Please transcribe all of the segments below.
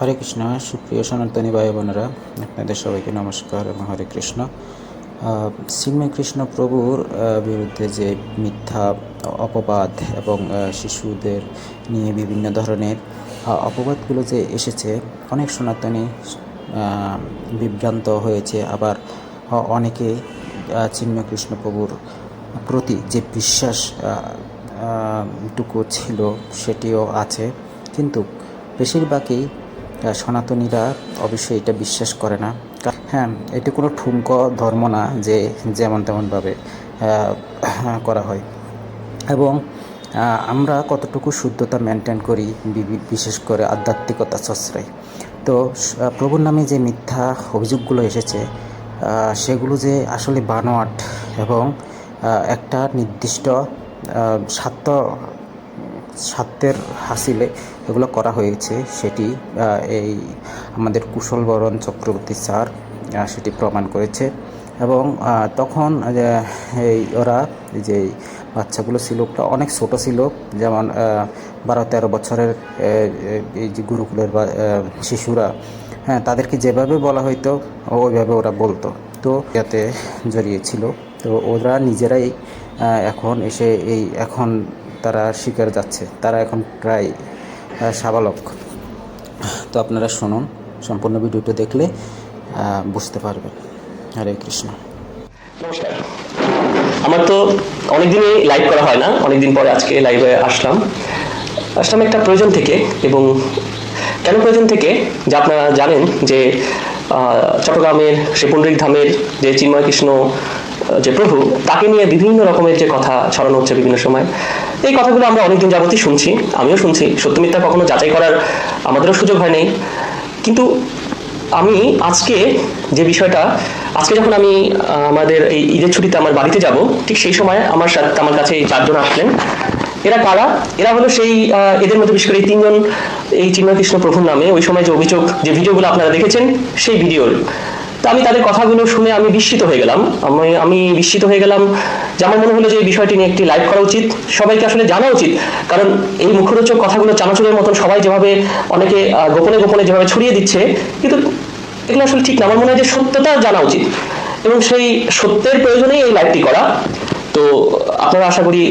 হরে কৃষ্ণ, সুপ্রিয় সনাতনী ভাই বোনেরা, আপনাদের সবাইকে নমস্কার এবং হরে কৃষ্ণ। শ্রীময় কৃষ্ণ প্রভুর বিরুদ্ধে যে মিথ্যা, অপবাদ এবং শিশুদের নিয়ে বিভিন্ন ধরনের অপবাদগুলো যে এসেছে, অনেক সনাতনী বিভ্রান্ত হয়েছে। আবার অনেকে চিন্ময় কৃষ্ণ প্রভুর প্রতি যে বিশ্বাস টুকু ছিল, সেটিও আছে। কিন্তু, বেশিরভাগই সনাতনীরা অবশ্যই এটা বিশ্বাস করে না। হ্যাঁ এটি কোনো ঠুমক ধর্ম না যে যেমন তেমনভাবে করা হয়। এবং আমরা কতটুকু শুদ্ধতা মেনটেন করি বিশেষ করে আধ্যাত্মিকতা চর্চায়। তো প্রভুর নামে যে মিথ্যা অভিযোগগুলো এসেছে সেগুলো যে আসলে বানোয়াট এবং একটা নির্দিষ্ট স্বার্থ স্বার্থের হাসিলে এগুলো করা হয়েছে। সেটি এই আমাদের কুশল বরণ চক্রবর্তী স্যার সেটি প্রমাণ করেছে। এবং তখন এই ওরা যে বাচ্চাগুলো ছিল অনেক ছোট ছিল। যেমন বারো তেরো বছরের এই যে গুরুকুলের শিশুরা হ্যাঁ তাদেরকে যেভাবে বলা হয়তো ওইভাবে ওরা বলতো। তো যাতে জড়িয়েছিল তো ওরা নিজেরাই এখন এসে এই এখন তারা শিকার যাচ্ছে। তারা এখন প্রায় সাবালক। তো আপনারা শুনুন, সম্পূর্ণ ভিডিওটা দেখলে বুঝতে পারবেন। হরে কৃষ্ণ। নমস্কার। আমার তো অনেকদিনই লাইভ করা হয় না, অনেকদিন পরে আজকে লাইভে আসলাম। আসলাম একটা প্রয়োজন থেকে এবং কেন প্রয়োজন থেকে? যে আপনারা জানেন যে চট্টগ্রামের সে ধামের যে চিন্ময় কৃষ্ণ যে প্রভু, তাকে নিয়ে বিভিন্ন রকমের যে কথা ছড়ানো হচ্ছে বিভিন্ন সময়, এই কথাগুলো আমরা অনেকদিন যাবতই শুনছি, আমিও শুনছি। সত্য মিথ্যা কখনো যাচাই করার আমাদেরও সুযোগ হয় নাই। কিন্তু আমি আজকে যে বিষয়টা, আজকে যখন আমি আমাদের এই ঈদের ছুটিতে আমার বাড়িতে যাব, ঠিক সেই সময় আমার সাথে, আমার কাছে এই চারজন আসলেন। এরা কারা? এরা হলো সেই এদের মধ্যে বিশেষ করে এই তিনজন, এই চিন্ময় কৃষ্ণ প্রভুর নামে। ওই সময় যে অভিযোগ, যে ভিডিওগুলো আপনারা দেখেছেন, সেই ভিডিওর। তো আমি তাদের কথাগুলো শুনে আমি বিস্মিত হয়ে গেলাম। আমি আমি বিস্মিত হয়ে গেলাম যে আমার মনে হলো যে এই বিষয়টি নিয়ে একটি লাইভ করা উচিত। সবাইকে আসলে জানা উচিত, কারণ এই মুখরোচক কথাগুলো চানাচুরের মতন সবাই যেভাবে অনেকে গোপনে গোপনে যেভাবে ছড়িয়ে দিচ্ছে, কিন্তু এগুলো আসলে ঠিক না। আমার মনে হয় যে সত্যতা জানা উচিত এবং সেই সত্যের প্রয়োজনেই এই লাইভটি করা। তো আপনারা আশা করি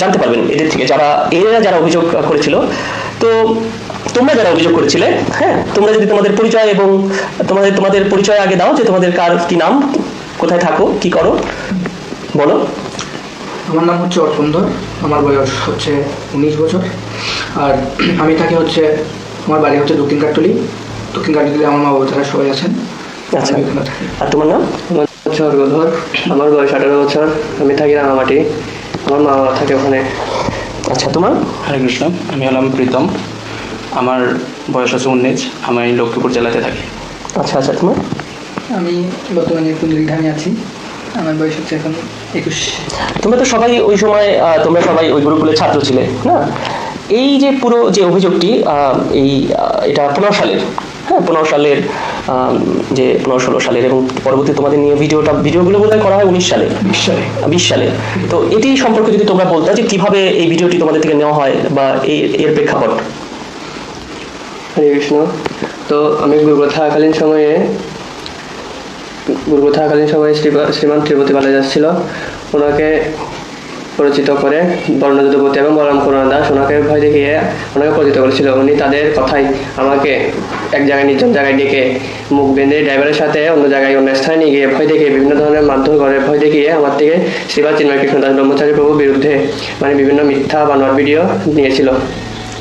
জানতে পারবেন এদের থেকে, যারা, এরা যারা অভিযোগ করেছিল। তো তোমরা যারা অভিযোগ করেছিলে হ্যাঁ তোমরা যদি তোমাদের পরিচয় এবং তোমাদের তোমাদের পরিচয় আগে দাও যে তোমাদের কার কি নাম কোথায় থাকো কি করো বলো। আমার নাম হচ্ছে অর্পণ আমার বয়স হচ্ছে উনিশ বছর আর আমি থাকি হচ্ছে আমার বাড়ি হচ্ছে দক্ষিণ কাটতলি দক্ষিণ কাটতলি আমার মা বাবা তারা সবাই আছেন আচ্ছা। আর তোমার নাম? আমার হচ্ছে অর্গধর আমার বয়স আঠারো বছর আমি থাকি রাঙামাটি আমার মা বাবা থাকে ওখানে। আচ্ছা তোমার? হরে কৃষ্ণ আমি হলাম প্রীতম। আমার বয়স আছে উনিশ আমি লক্ষ্মীপুর জেলাতে থাকি। আচ্ছা আচ্ছা তোমার? আমি বর্তমানে পুন্ডলিক ধামে আছি আমার বয়স হচ্ছে এখন একুশ। তোমরা তো সবাই ওই সময় তোমরা সবাই ওই গুরুকুলের ছাত্র ছিলে না? এই যে পুরো যে অভিযোগটি এই এটা পনেরো সালের হ্যাঁ পনেরো সালের যে পনেরো ষোলো সালের এবং পরবর্তী তোমাদের নিয়ে ভিডিওটা ভিডিওগুলো বোধহয় করা হয় উনিশ সালে। বিশ সালে। বিশ সালে। তো এটি সম্পর্কে যদি তোমরা বলতে যে কীভাবে এই ভিডিওটি তোমাদের থেকে নেওয়া হয় বা এই এর প্রেক্ষাপট? হরে কৃষ্ণ। তো আমি গুরুকুল থাকাকালীন সময়ে গুরুকুল থাকাকালীন সময়ে শ্রী শ্রীমান ত্রিপতি বালা যাচ্ছিল। ওনাকে পরিচিত করে বর্ণযুদ্ধপতি এবং বলরাম করুণা দাস ওনাকে ভয় দেখিয়ে ওনাকে পরিচিত করেছিল। উনি তাদের কথাই আমাকে এক জায়গায় নির্জন জায়গায় ডেকে মুখ বেঁধে ড্রাইভারের সাথে অন্য জায়গায় অন্য স্থানে নিয়ে গিয়ে ভয় দেখিয়ে বিভিন্ন ধরনের মাধ্যম করে ভয় দেখিয়ে আমার থেকে শ্রীবাদ চিন্ময় কৃষ্ণ দাস ব্রহ্মচারী প্রভুর বিরুদ্ধে মানে বিভিন্ন মিথ্যা বানোয়ার ভিডিও নিয়েছিল।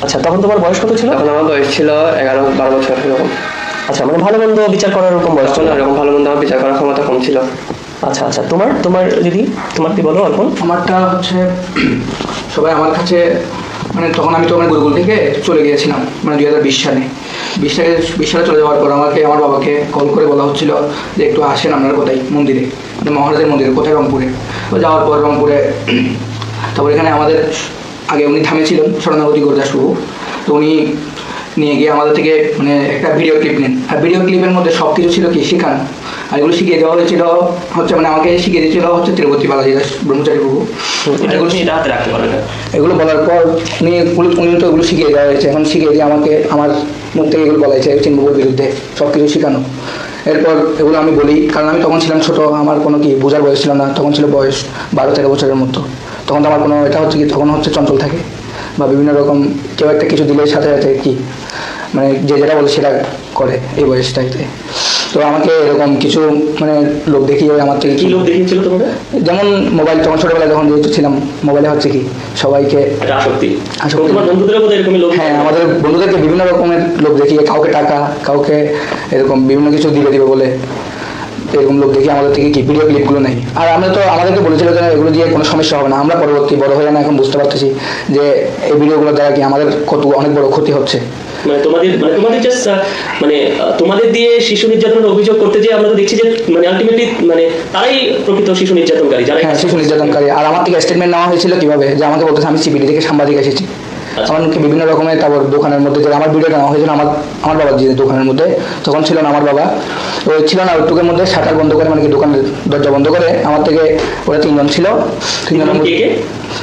আচ্ছা তখন তোমার বয়স কত ছিল? তখন আমার বয়স ছিল এগারো বারো বছর এরকম। আচ্ছা মানে ভালো মন্দ বিচার করার এরকম বয়স ছিল? এরকম ভালো মন্দ আমার বিচার করার ক্ষমতা কম ছিল। আচ্ছা আচ্ছা তোমার তোমার দিদি তোমার কি বলো অর্পণ? আমারটা হচ্ছে সবাই আমার কাছে মানে তখন আমি তো আমার গুরুকুল থেকে চলে গিয়েছিলাম মানে দুই হাজার বিশ সালে। বিশ সালে বিশ সালে চলে যাওয়ার পর আমাকে আমার বাবাকে কল করে বলা হচ্ছিল যে একটু আসেন আপনার কোথায় মন্দিরে মানে মহারাজের মন্দিরে কোথায় রংপুরে। তো যাওয়ার পর রংপুরে তারপর এখানে আমাদের আগে উনি থামেছিলেন শরণাগতি গুরুদাস প্রভু তো উনি নিয়ে গিয়ে আমাদের থেকে মানে একটা ভিডিও ক্লিপ নেন। আর ভিডিও ক্লিপের মধ্যে সব কিছু ছিল কি? শেখানো। আর এগুলো শিখিয়ে দেওয়া হয়েছিল হচ্ছে মানে আমাকে শিখিয়ে দিয়েছিল হচ্ছে তিরুপতি বালাজি দাস ব্রহ্মচারী প্রভু এটা এগুলো বলার পর উনি উনি তো এগুলো শিখিয়ে দেওয়া হয়েছে। এখন শিখিয়ে দিয়ে আমাকে আমার মুখ থেকে এগুলো বলা হয়েছে চিন্মবুর বিরুদ্ধে সব কিছু শেখানো। এরপর এগুলো আমি বলি কারণ আমি তখন ছিলাম ছোট আমার কোনো কি বোঝার বয়স ছিল না তখন ছিল বয়স বারো তেরো বছরের মতো। তখন তো আমার কোনো এটা হচ্ছে কি তখন হচ্ছে চঞ্চল থাকে বা বিভিন্ন রকম কেউ একটা কিছু দিলে সাথে সাথে কি মানে যে যেটা বলে সেটা করে এই বয়সটাইতে। তো আমাকে এরকম কিছু মানে লোক দেখিয়ে আমার থেকে কি লোক দেখিয়েছিল তোমাদের যেমন মোবাইল তখন ছোটবেলায় যখন যেহেতু ছিলাম মোবাইলে হচ্ছে কি সবাইকে আসক্তি। আসক্তি। হ্যাঁ আমাদের বন্ধুদেরকে বিভিন্ন রকমের লোক দেখিয়ে কাউকে টাকা কাউকে এরকম বিভিন্ন কিছু দিবে দিবে বলে এরকম লোক দেখি আমাদের থেকে কি ভিডিও ক্লিপগুলো নেই আর আমরা তো আমাদেরকে বলেছিল যে এগুলো দিয়ে কোনো সমস্যা হবে না। আমরা পরবর্তী বড় হয়ে না এখন বুঝতে পারতেছি যে এই ভিডিওগুলো দ্বারা কি আমাদের কত অনেক বড় ক্ষতি হচ্ছে। মানে তোমাদের মানে তোমাদের জাস্ট মানে তোমাদের দিয়ে শিশু নির্যাতনের অভিযোগ করতে যে আমরা তো দেখছি যে মানে আলটিমেটলি মানে তারাই প্রকৃত শিশু নির্যাতনকারী যারা হ্যাঁ শিশু নির্যাতনকারী। আর আমার থেকে স্টেটমেন্ট নেওয়া হয়েছিল কীভাবে? যে আমাকে বলতেছে আমি সিবিডি থেকে সাংবাদিক এসেছি। এমনকি বিভিন্ন রকমের তারপর দোকানের মধ্যে আমার ভিডিওটা নেওয়া হয়েছিল আমার আমার বাবার যে দোকানের মধ্যে তখন ছিল না আমার বাবা। ওই ছিল না ওইটুকের মধ্যে শাটার বন্ধ করে মানে কি দোকানের দরজা বন্ধ করে আমার থেকে ওরা তিনজন ছিল। তিনজনের মধ্যে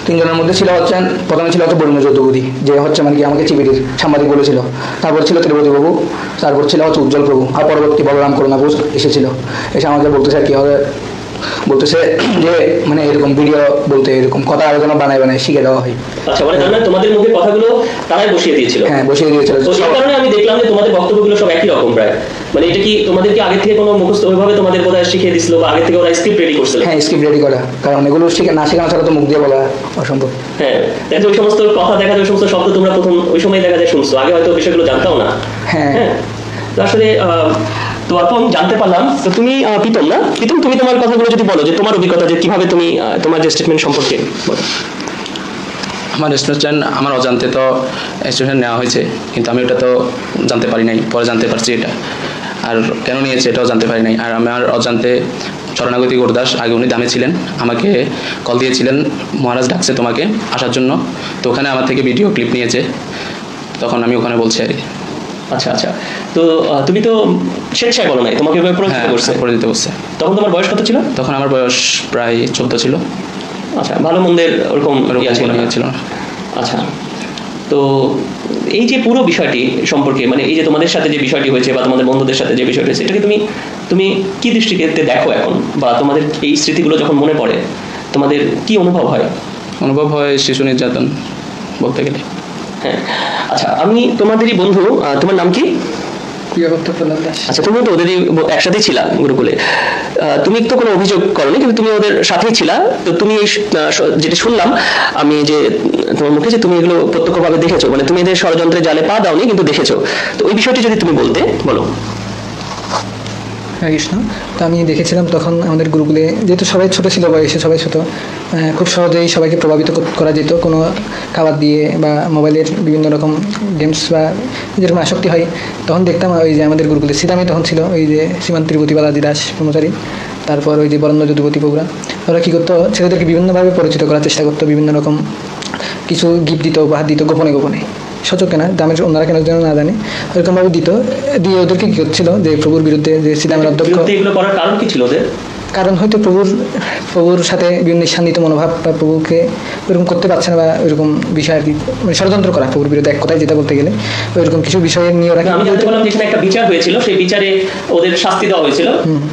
তিনজনের মধ্যে ছিল হচ্ছে প্রথমে ছিল হচ্ছে বরুণ চৌধুরী যে হচ্ছে মানে কি আমাকে চিবিটির সাংবাদিক বলেছিল। তারপর ছিল তিরুপতি বাবু তারপর ছিল হচ্ছে উজ্জ্বল প্রভু আর পরবর্তী বলরাম করুণা ঘোষ এসেছিল। এসে আমাকে বলতে বলতেছে কি হবে বলতেছে যে মানে এরকম ভিডিও বলতে এরকম কথা আলোচনা বানায় বানায় শিখে দেওয়া হয়। আচ্ছা মানে তার মানে তোমাদের মুখে কথাগুলো তারাই বসিয়ে দিয়েছিল। হ্যাঁ বসিয়ে দিয়েছিল। তো এই কারণে আমি দেখলাম যে তোমাদের বক্তব্যগুলো সব একই রকম প্রায়। মানে এটা কি তোমাদের কি আগে থেকে কোনো মুখস্থ ওইভাবে তোমাদের বোধহয় শিখিয়ে দিছিল বা আগে থেকে ওরা স্ক্রিপ্ট রেডি করছিল? হ্যাঁ স্ক্রিপ্ট রেডি করা। কারণ এগুলো শিখে না শেখানো ছাড়া তো মুখ দিয়ে বলা অসম্ভব। হ্যাঁ ওই সমস্ত কথা দেখা যায় ওই সমস্ত শব্দ তোমরা প্রথম ওই সময় দেখা যায় শুনছো। আগে হয়তো বিষয়গুলো জানতাও না। হ্যাঁ। তো আসলে তো এখন জানতে পারলাম, তো তুমি প্রীতম না? প্রীতম, তুমি তোমার কথাগুলো যদি বলো যে তোমার অভিজ্ঞতা, যে কীভাবে তুমি তোমার যে স্টেটমেন্ট সম্পর্কে বলো। আমার স্টুডেন্ট আমার অজান্তে তো স্টুডেন্ট নেওয়া হয়েছে, কিন্তু আমি ওটা তো জানতে পারি নাই, পরে জানতে পারছি এটা। আর কেন নিয়েছে এটাও জানতে পারি নাই। আর আমার অজান্তে শরণাগতি গুরদাস, আগে উনি দামে ছিলেন, আমাকে কল দিয়েছিলেন, মহারাজ ডাকছে তোমাকে আসার জন্য, তো ওখানে আমার থেকে ভিডিও ক্লিপ নিয়েছে, তখন আমি ওখানে বলছি আর আচ্ছা আচ্ছা। তো তুমি তো স্বেচ্ছায় বলো নাই তোমাকে প্ররোচিত হ্যাঁ করছে। করে দিতে বলছে তখন তোমার বয়স কত ছিল? তখন আমার বয়স প্রায় চোদ্দ ছিল। আচ্ছা ভালো মন্দের ওরকম ছিল আচ্ছা। তো এই যে পুরো বিষয়টি সম্পর্কে মানে এই যে তোমাদের সাথে যে বিষয়টি হয়েছে বা তোমাদের বন্ধুদের সাথে যে বিষয়টি হয়েছে এটাকে তুমি তুমি কি দৃষ্টিতে দেখো এখন? বা তোমাদের এই স্মৃতিগুলো যখন মনে পড়ে তোমাদের কি অনুভব হয়? অনুভব হয় শিশু নির্যাতন বলতে গেলে। হ্যাঁ আচ্ছা আমি তোমাদেরই বন্ধু তোমার নাম কি? আচ্ছা তুমি তো ওদেরই একসাথেই ছিলা গুরুকুলে। তুমি তো কোনো অভিযোগ করনি কিন্তু তুমি ওদের সাথেই ছিলা। তো তুমি যেটা শুনলাম আমি যে তোমার মুখে যে তুমি এগুলো প্রত্যক্ষভাবে দেখেছ মানে তুমি এদের ষড়যন্ত্রে জালে পা দাওনি কিন্তু দেখেছ। তো ওই বিষয়টি যদি তুমি বলতে বলো। কৃষ্ণ। তো আমি দেখেছিলাম তখন আমাদের গুরুকুলে, যেহেতু সবাই ছোট ছিল বয়সে, সবাই ছোট খুব সহজেই সবাইকে প্রভাবিত করা যেত। কোনো খাবার দিয়ে বা মোবাইলের বিভিন্ন রকম গেমস বা যেরকম আসক্তি হয়, তখন দেখতাম ওই যে আমাদের গুরুকুলে সিদামে তখন ছিল, ওই যে সীমান্ত তিরুপতি বালাজি দাস ব্রহ্মচারী, তারপর ওই যে বরেন্দ্র যদুপতি বগুড়া। ওরা কী করতো, ছেলেদেরকে বিভিন্নভাবে পরিচিত করার চেষ্টা করতো, বিভিন্ন রকম কিছু গিফট দিত, উপহার দিত গোপনে গোপনে। সচকে কেনা? দামের ওনারা কেনার জন্য না জানে? ওরকমভাবে দিত। দিয়ে ওদেরকে কী হচ্ছিল যে প্রভুর বিরুদ্ধে যে শ্রীরামের অধ্যক্ষ এগুলো করার কারণ কি ছিল ওদের? কারণ হয়তো প্রভুর প্রভুর সাথে বিভিন্ন শান্তিত মনোভাব বা প্রভুকে ওইরকম করতে পারছে না বা ওইরকম বিষয় আর কি মানে ষড়যন্ত্র করা প্রভুর বিরুদ্ধে এক কথায় যেটা বলতে গেলে। ওইরকম কিছু বিষয় নিয়ে ওরা আমি জানতে পারলাম যেখানে একটা বিচার হয়েছিল সেই বিচারে ওদের শাস্তি দেওয়া হয়েছিল।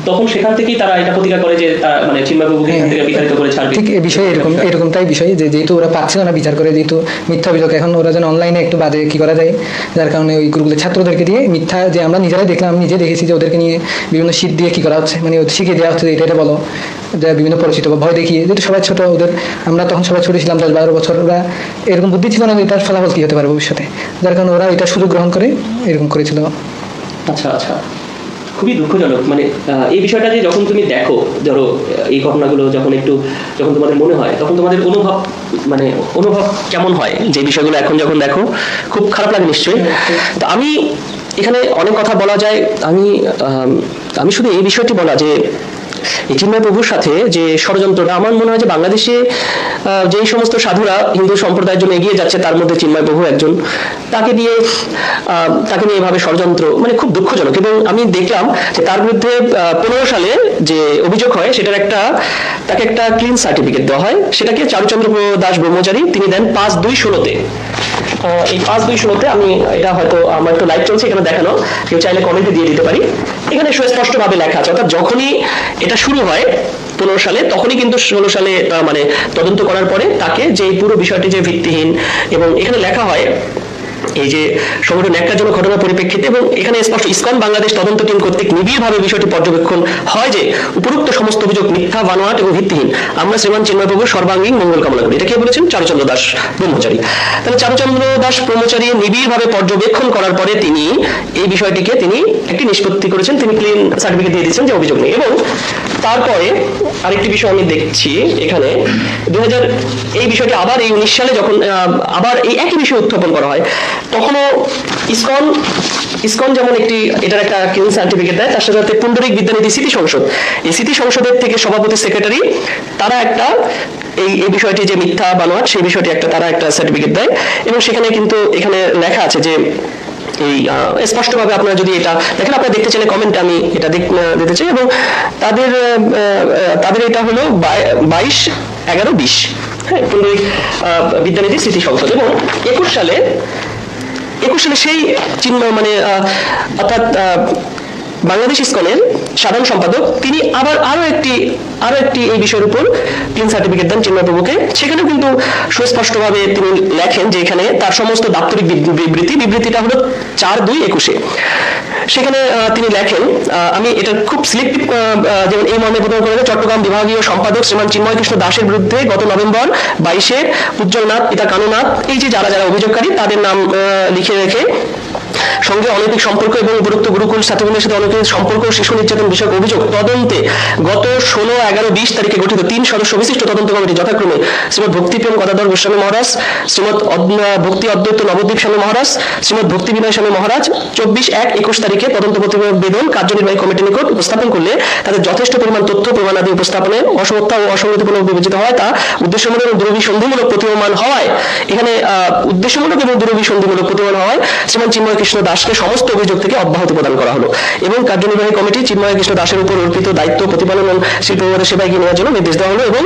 তখন সেখান থেকেই তারা এটা প্রতিকার করে যে মানে চিন্ময়বাবুকে এখান থেকে বিচারিত করে ছাড়বে। ঠিক এই বিষয়ে এরকম এরকমটাই বিষয় যে যেহেতু ওরা পাচ্ছিল না বিচার করে যেহেতু মিথ্যা অভিযোগ এখন ওরা যেন অনলাইনে একটু বাজে কি করা যায় যার কারণে ওই গুরুগুলের ছাত্রদেরকে দিয়ে মিথ্যা যে আমরা নিজেরাই দেখলাম আমি নিজে দেখেছি যে ওদেরকে নিয়ে বিভিন্ন শীত দিয়ে কি করা হচ্ছে মানে শিখিয়ে দেওয়া হচ্ছে যে এটা এটা বলো যা বিভিন্ন পরিচিত বা ভয় দেখিয়ে যেহেতু সবাই ছোট ওদের আমরা তখন সবাই ছোট ছিলাম দশ বারো বছর ওরা এরকম বুদ্ধি ছিল না এটার ফলাফল কি হতে পারে ভবিষ্যতে। যার কারণে ওরা এটা সুযোগ গ্রহণ করে এরকম করেছিল। আচ্ছা আচ্ছা। খুবই দুঃখজনক মানে এই বিষয়টা যে যখন তুমি দেখো ধরো এই ঘটনাগুলো যখন একটু যখন তোমাদের মনে হয় তখন তোমাদের অনুভব মানে অনুভব কেমন হয়? যে বিষয়গুলো এখন যখন দেখো খুব খারাপ লাগে নিশ্চয়ই। তো আমি এখানে অনেক কথা বলা যায় আম, আমি শুধু এই বিষয়টি বলা যে এই চিন্ময় প্রভুর সাথে যে ষড়যন্ত্রটা, আমার মনে হয় যে বাংলাদেশে যেই সমস্ত সাধুরা হিন্দু সম্প্রদায়ের জন্য এগিয়ে যাচ্ছে, তার মধ্যে চিন্ময় প্রভু একজন। তাকে দিয়ে তাকে নিয়ে এভাবে ষড়যন্ত্র মানে খুব দুঃখজনক। এবং আমি দেখলাম যে তার বিরুদ্ধে পনেরো সালে যে অভিযোগ হয়, সেটার একটা, তাকে একটা ক্লিন সার্টিফিকেট দেওয়া হয়। সেটাকে চারুচন্দ্র দাস ব্রহ্মচারী তিনি দেন পাঁচ দুই ষোলোতে। এই পাঁচ দুই ষোলোতে আমি এটা হয়তো আমার একটু লাইভ চলছে, এখানে দেখানো। কেউ চাইলে কমেন্টে দিয়ে দিতে পারি। এখানে সুস্পষ্টভাবে লেখা আছে, অর্থাৎ যখনই এটা শুরু হয় পনেরো সালে, তখনই কিন্তু ষোলো সালে মানে তদন্ত করার পরে তাকে যে পুরো বিষয়টি যে ভিত্তিহীন এবং এখানে লেখা হয় এই যে সংগঠন ন্যাক্কারজনক ঘটনার পরিপ্রেক্ষিতে এবং এখানে স্পষ্ট ইসকন বাংলাদেশ তদন্ত টিম কর্তৃক নিবিড়ভাবে বিষয়টি পর্যবেক্ষণ হয় যে উপরোক্ত সমস্ত অভিযোগ মিথ্যা, বানোয়াট এবং ভিত্তিহীন। আমরা শ্রীমান চিন্ময়বাবুর সর্বাঙ্গীন মঙ্গল কামনা করি। এটা কে বলেছেন? চারুচন্দ্র দাস ব্রহ্মচারী। তাহলে চারুচন্দ্র দাস ব্রহ্মচারী নিবিড়ভাবে পর্যবেক্ষণ করার পরে তিনি এই বিষয়টিকে তিনি একটি নিষ্পত্তি করেছেন। তিনি ক্লিন সার্টিফিকেট দিয়ে দিচ্ছেন যে অভিযোগ নেই। এবং তারপরে আরেকটি বিষয় আমি দেখছি এখানে। দুই হাজার এই বিষয়টি আবার এই উনিশ সালে যখন আবার এই একই বিষয় উত্থাপন করা হয়, তখনও ইসকন ইসকন যেমন একটি, এটার একটা ক্লিন সার্টিফিকেট দেয়, তার সাথে পুণ্ডরিক বিদ্যানিধি স্মৃতি সংসদ। এই স্মৃতি সংসদের থেকে সভাপতি সেক্রেটারি তারা একটা, এই এই বিষয়টি যে মিথ্যা বানোয়াট, সেই বিষয়টি একটা, তারা একটা সার্টিফিকেট দেয়। এবং সেখানে কিন্তু এখানে লেখা আছে যে এই স্পষ্টভাবে আপনারা যদি এটা দেখেন আপনারা দেখতে চাইলে কমেন্ট আমি এটা দিতে চাই এবং তাদের তাদের এটা হলো বাইশ এগারো বিশ। হ্যাঁ আহ, বিদ্যানিধি স্মৃতি সংসদ এবং একুশ সালে একুশ সালে সেই চিহ্ন মানে অর্থাৎ বাংলাদেশ ইসকনের সাধারণ সম্পাদক। তিনি আবার আরও একটি আরও একটি এই বিষয়ের উপর ক্লিন সার্টিফিকেট দেন চিন্ময়প্রভুকে সেখানেও কিন্তু সুস্পষ্টভাবে তিনি লেখেন যে এখানে তার সমস্ত দাপ্তরিক বিবৃতি, বিবৃতিটা হলো চার দুই একুশে। সেখানে তিনি লেখেন আমি এটা খুব সিলেক্টিভ যেমন এই মর্মে প্রদান করেছে চট্টগ্রাম বিভাগীয় সম্পাদক শ্রীমান চিন্ময় কৃষ্ণ দাসের বিরুদ্ধে গত নভেম্বর বাইশে উজ্জ্বলনাথ পিতা কানুনাথ, এই যে যারা যারা অভিযোগকারী, তাদের নাম লিখে রেখে সঙ্গে অনৈতিক সম্পর্ক এবং উপরোক্ত গুরুকুল ছাত্রবৃন্দের সাথে অনৈতিক সম্পর্ক শিশু নির্যাতন বিষয়ক অভিযোগ তদন্তে গত ষোলো এগারো বিশ তারিখে গঠিত তিন সদস্য বিশিষ্ট তদন্ত কমিটি যথাক্রমে শ্রীমদ ভক্তিপ্রেম গদাধর গোস্বামী মহারাজ শ্রীমদ ভক্তি অদ্বৈত নবদ্বীপ স্বামী মহারাজ শ্রীমদ ভক্তি বিনয় স্বামী মহারাজ চব্বিশ এক একুশ তারিখে তদন্ত প্রতিবেদন কার্যনির্বাহী কমিটির নিকট উপস্থাপন করলে তাদের যথেষ্ট পরিমাণ তথ্য প্রমাণাদি উপস্থাপনে অসমর্থা ও অসঙ্গতিপূর্ণ বিবেচিত হয়। তা উদ্দেশ্যমূলক এবং দুরভিসন্ধিমূলক প্রতীয়মান হওয়ায় এখানে উদ্দেশ্যমূলক এবং দুরভিসন্ধিমূলক প্রতীয়মান হওয়ায় শ্রীমান চিন্ময় কৃষ্ণ দাসকে সমস্ত অভিযোগ থেকে অব্যাহতি প্রদান করা হলো। এবং কার্যনির্বাহী কমিটি চিন্ময় কৃষ্ণ দাসের উপর অর্পিত দায়িত্ব, প্রতিপালন শিল্প বিভাগের সেবা এগিয়ে নেওয়ার জন্য নির্দেশ দেওয়া হলো এবং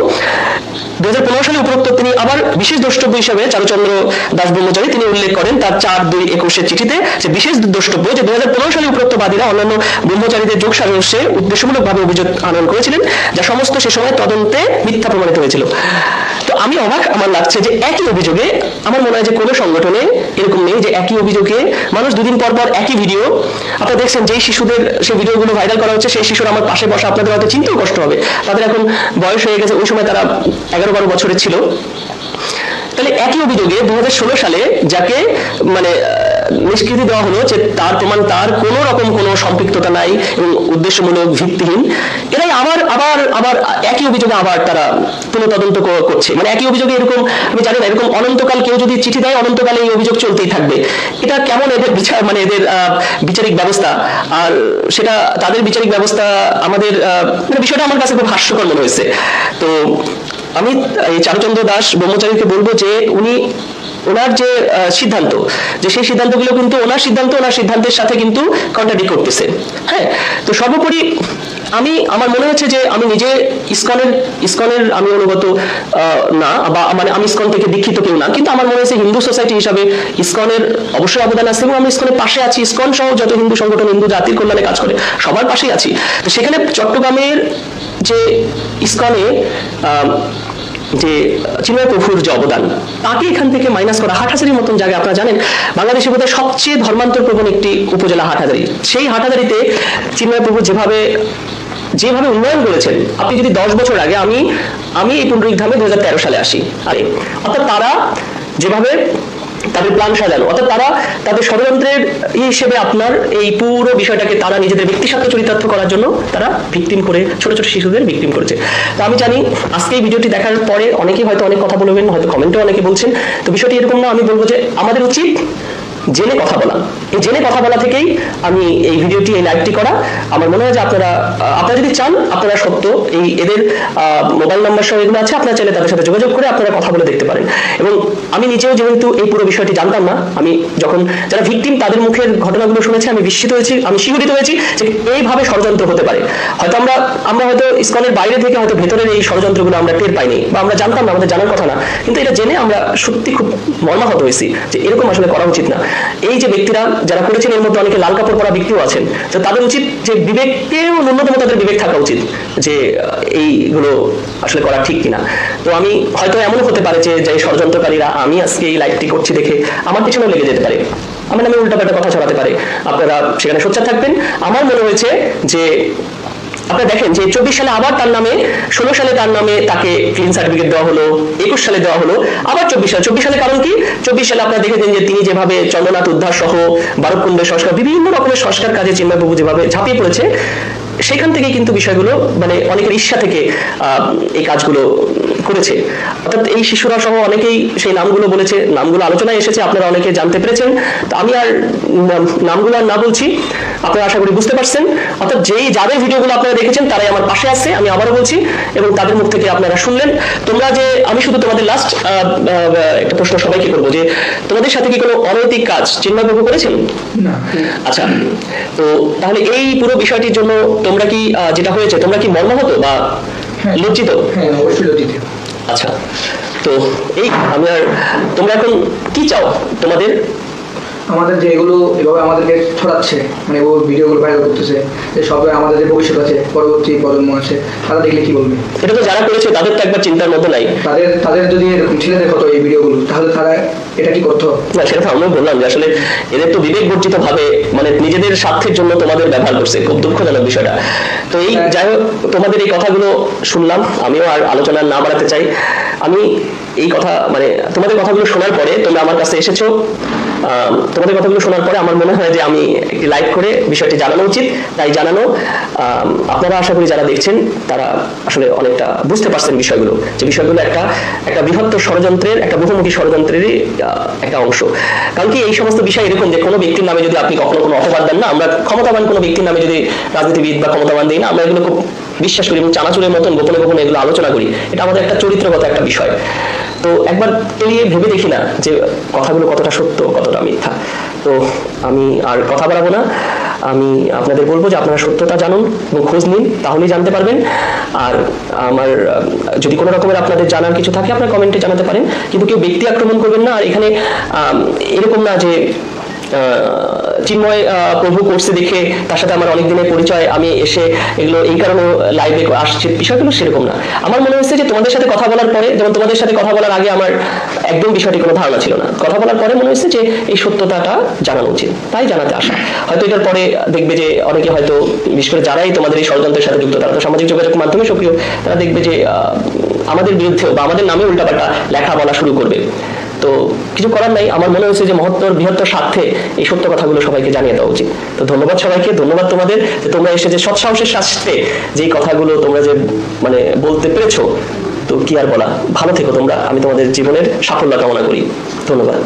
দুই হাজার পনেরো সালে উপরোক্ত তিনি আবার বিশেষ দ্রষ্টব্য হিসাবে চারুচন্দ্র দাস ব্রহ্মচারী তিনি উল্লেখ করেন তার চার দুই একুশের চিঠিতে যে বিশেষ দ্রষ্টব্য যে দুই হাজার পনেরো সালে উপরোক্ত বাদীরা অন্যান্য ব্রহ্মচারীদের যোগ সাজস্যে উদ্দেশ্যমূলকভাবে অভিযোগ আনয়ন করেছিলেন, যা সমস্ত সে সময় তদন্তে মিথ্যা প্রমাণিত হয়েছিল। তো আমি অবাক আমার লাগছে যে একই অভিযোগে আমার মনে হয় যে কোনো সংগঠনে এরকম নেই যে একই অভিযোগে মানুষ দুদিন পর পর একই ভিডিও আপনারা দেখছেন যেই শিশুদের, সেই ভিডিওগুলো ভাইরাল করা হচ্ছে, সেই শিশুরা আমার পাশে বসে, আপনাদের হয়তো চিন্তেও কষ্ট হবে। তাদের এখন বয়স হয়ে গেছে, ওই সময় তারা এগারো বারো বছরের ছিল। তাহলে একই অভিযোগে দু হাজার ষোলো সালে যাকে মানে নিষ্কৃতি দেওয়া হলো যে তার প্রমাণ, তার কোনো রকম কোনো সম্পৃক্ততা নাই এবং উদ্দেশ্যমূলক ভিত্তিহীন। এরাই আবার আবার আবার একই অভিযোগে আবার তারা পুনঃতদন্ত করছে। মানে একই অভিযোগে এরকম, আমি জানি না, এরকম অনন্তকাল কেউ যদি চিঠি দেয়, অনন্তকালে এই অভিযোগ চলতেই থাকবে। এটা কেমন এদের বিচার মানে এদের বিচারিক ব্যবস্থা? আর সেটা, তাদের বিচারিক ব্যবস্থা আমাদের মানে বিষয়টা আমার কাছে খুব হাস্যকর মনে হয়েছে। তো আমি, এই চারুচন্দ্র দাস ব্রহ্মচারীকে বলব যে উনি ওনার যে সিদ্ধান্ত, যে সেই সিদ্ধান্তগুলো কিন্তু ওনার সিদ্ধান্ত, ওনার সিদ্ধান্তের সাথে কিন্তু কন্ট্রাডিক্ট করতেছে। হ্যাঁ? তো সর্বোপরি আমি, আমার মনে হচ্ছে যে আমি নিজে ইসকনের ইসকনের আমি অনুগত না, বা মানে আমি ইসকন থেকে দীক্ষিত কেউ না। কিন্তু আমার মনে হচ্ছে হিন্দু সোসাইটি হিসাবে ইসকনের অবশ্যই অবদান আছে এবং আমি ইসকনের পাশে আছি। ইসকন সহ যত হিন্দু সংগঠন, হিন্দু জাতির কল্যাণে কাজ করে, সবার পাশেই আছি। তো সেখানে চট্টগ্রামের যে ইসকনে যে চিন্ময় প্রভুর যে অবদান, তাকে এখান থেকে মাইনাস করা হাটহাজারির মতন জায়গায় আপনারা জানেন বাংলাদেশের বোধহয় সবচেয়ে ধর্মান্তর প্রবণ একটি উপজেলা হাটহাজারি। সেই হাটহাজারিতে চিন্ময় প্রভু যেভাবে যেভাবে উন্নয়ন করেছেন, আপনি যদি দশ বছর আগে আমি আমি এই পুণ্ডরিক ধামে দু সালে আসি অর্থাৎ তারা যেভাবে তাদের প্ল্যান সাজানো অর্থাৎ তারা তাদের ষড়যন্ত্রের হিসেবে আপনার এই পুরো বিষয়টাকে তারা নিজেদের ব্যক্তিস্বার্থ চরিতার্থ করার জন্য তারা ভিকটিম করে, ছোট ছোট শিশুদের ভিকটিম করেছে। তো আমি জানি আজকে এই ভিডিওটি দেখার পরে অনেকেই হয়তো অনেক কথা বলবেন, হয়তো কমেন্টেও অনেকে বলছেন, তো বিষয়টি এরকম না, আমি বলব যে আমাদের উচিত জেনে কথা বলা। এই জেনে কথা বলা থেকেই আমি এই ভিডিওটি, এই লাইভটি করা। আমার মনে হয় যে আপনারা আপনারা যদি চান, আপনারা সত্য এই এদের মোবাইল নাম্বার সহ এগুলো আছে, আপনারা চাইলে তাদের সাথে যোগাযোগ করে আপনারা কথা বলে দেখতে পারেন। এবং আমি নিজেও যেহেতু এই পুরো বিষয়টি জানতাম না, আমি যখন যারা ভিকটিম তাদের মুখের ঘটনাগুলো শুনেছি, আমি বিস্মিত হয়েছি, আমি শিহরিত হয়েছি যে এইভাবে ষড়যন্ত্র হতে পারে। হয়তো আমরা আমরা হয়তো ইসকনের বাইরে থেকে হয়তো ভেতরের এই ষড়যন্ত্রগুলো আমরা টের পাইনি, বা আমরা জানতাম না, আমাদের জানার কথা না। কিন্তু এটা জেনে আমরা সত্যি খুব মর্মাহত হয়েছি যে এরকম আসলে করা উচিত না। এই যে ব্যক্তিরা যারা করেছেন, এর মধ্যে অনেকে লাল কাপড় পরা ব্যক্তিও আছেন, তো তাদের উচিত যে বিবেককেও ন্যূনতম তাদের বিবেক থাকা উচিত যে এইগুলো আসলে করা ঠিক কিনা। তো আমি হয়তো এমনও হতে পারে যে যে ষড়যন্ত্রকারীরা, আমি আজকে এই লাইভটি করছি দেখে আমার পিছনেও লেগে যেতে পারে। আমার নামে উল্টাপাল্টা কথা ছড়াতে পারে। আপনারা সেখানে সোচ্চার থাকবেন। আমার মনে হয়েছে যে আপনারা দেখেন যে চব্বিশ সালে আবার তার নামে, ষোলো সালে তার নামে তাকে ক্লিন সার্টিফিকেট দেওয়া হলো, একুশ সালে দেওয়া হলো, আবার চব্বিশ সালে। চব্বিশ সালে কারণ কি? চব্বিশ সালে আপনারা দেখেছেন যে তিনি যেভাবে চন্দ্রনাথ উদ্ধার সহ বারকুণ্ডের সংস্কার, বিভিন্ন রকমের সংস্কার কাজে চিন্ময়বাবু যেভাবে ঝাঁপিয়ে পড়েছে, সেখান থেকে কিন্তু বিষয়গুলো মানে অনেকের ইচ্ছা থেকে এই কাজগুলো করেছে। অর্থাৎ এই শিশুরা সহ অনেকেই সেই নামগুলো বলেছে নামগুলো আলোচনায় এসেছে আপনারা অনেকে জানতে পেরেছেন। তো আমি আর নামগুলো আর না বলছি আপনারা আশা করি বুঝতে পারছেন। অর্থাৎ যেই যাদের ভিডিওগুলো আপনারা দেখেছেন তারাই আমার পাশে আছে আমি আবারও বলছি এবং তাদের মুখ থেকে আপনারা শুনলেন। তোমরা যে আমি শুধু তোমাদের লাস্ট একটা প্রশ্ন সবাইকে করব যে তোমাদের সাথে কি কোনো অনৈতিক কাজ চিন্ময়বাবু করেছেন? আচ্ছা তো তাহলে এই পুরো বিষয়টির জন্য তোমরা কি যেটা হয়েছে তোমরা কি মর্মাহত বা। লজ্জিত? হ্যাঁ অবশ্যই লজ্জিত। আচ্ছা তো এই আমি আর তোমরা এখন কি চাও তোমাদের? আমাদের যে এগুলো এভাবে আমাদেরকে ছড়াচ্ছে মানে ও ভিডিওগুলো ভাইরাল করতেছে যে সবাই আমাদের যে ভবিষ্যৎ আছে পরবর্তী প্রজন্ম আছে তারা দেখলে কি বলবে? এটা তো যারা করেছে তাদের তো একবার চিন্তার মধ্যে নাই। তাদের তাদের যদি এরকম ছেলেদের হতো এই ভিডিওগুলো তাহলে তারা এটা কি করতো? না সেটা তো আমিও বললাম যে আসলে এদের তো বিবেক বর্জিত ভাবে মানে নিজেদের স্বার্থের জন্য তোমাদের ব্যবহার করছে খুব দুঃখজনক বিষয়টা। তো এই হ্যাঁ। যাই হোক তোমাদের এই কথাগুলো শুনলাম আমিও আর আলোচনা না বাড়াতে চাই। আমি এই কথা মানে তোমাদের কথাগুলো শোনার পরে তোমরা আমার কাছে এসেছ। তোমাদের কথাগুলো শোনার পরে আমার মনে হয় যে আমি একটি লাইভ করে বিষয়টি জানানো উচিত। তাই জানানো আপনারা আশা করি যারা দেখছেন, তারা আসলে অনেকটা বুঝতে পারছেন বিষয়গুলো। যে বিষয়গুলো একটা একটা বৃহত্তর ষড়যন্ত্রের, একটা বহুমুখী ষড়যন্ত্রেরই একটা অংশ। কারণ কি এই সমস্ত বিষয় এরকম যে কোনো ব্যক্তির নামে যদি আপনি কখনো কোনো অপবাদ দেন না, আমরা ক্ষমতাবান কোনো ব্যক্তির নামে যদি রাজনীতিবিদ বা ক্ষমতাবান দিই না, আমরা এগুলো খুব বিশ্বাস করি এবং চানাচুরের মতন গোপনে গোপনে এগুলো আলোচনা করি। এটা আমাদের একটা চরিত্রগত একটা বিষয়। তো একবার পেরিয়ে ভেবে দেখি না যে কথাগুলো কতটা সত্য, কতটা মিথ্যা। তো আমি আর কথা বাড়াবো না। আমি আপনাদের বলব যে আপনারা সত্যতা জানুন এবং খোঁজ নিন, তাহলেই জানতে পারবেন। আর আমার, যদি কোনো রকমের আপনাদের জানার কিছু থাকে, আপনারা কমেন্টে জানাতে পারেন। কিন্তু কেউ ব্যক্তি আক্রমণ করবেন না। আর এখানে এরকম না যে চিন্ময় প্রভু করছে দেখে তার সাথে আমার অনেক দিনের পরিচয়, আমি এসে এগুলো এই কারণে লাইভে আসছে। বিষয়গুলো সেরকম না। আমার মনে হচ্ছে যে তোমাদের সাথে কথা বলার পরে, যেমন তোমাদের সাথে কথা বলার আগে আমার একদম বিষয়টি কোনো ধারণা ছিল না। কথা বলার পরে মনে হচ্ছে যে এই সত্যতাটা জানানো উচিত। তাই জানাতে আসা। হয়তো এটার পরে দেখবে যে অনেকে হয়তো বিশেষ করে যারাই তোমাদের এই ষড়যন্ত্রের সাথে যুক্ত, তারা তো সামাজিক যোগাযোগ মাধ্যমে সক্রিয়, তারা দেখবে যে আমাদের বিরুদ্ধেও বা আমাদের নামে উল্টাপাল্টা লেখা বলা শুরু করবে। তো কিছু করার নাই। আমার মনে হয়েছে যে মহত্তর, বৃহত্তর স্বার্থে এই সত্য কথাগুলো সবাইকে জানিয়ে দেওয়া উচিত। তো ধন্যবাদ সবাইকে। ধন্যবাদ তোমাদের যে তোমরা এসে যে সৎসাহসের সাথে যে কথাগুলো তোমরা যে মানে বলতে পেরেছ, তো কি আর বলা? ভালো থেকো তোমরা। আমি তোমাদের জীবনের সাফল্য কামনা করি। ধন্যবাদ।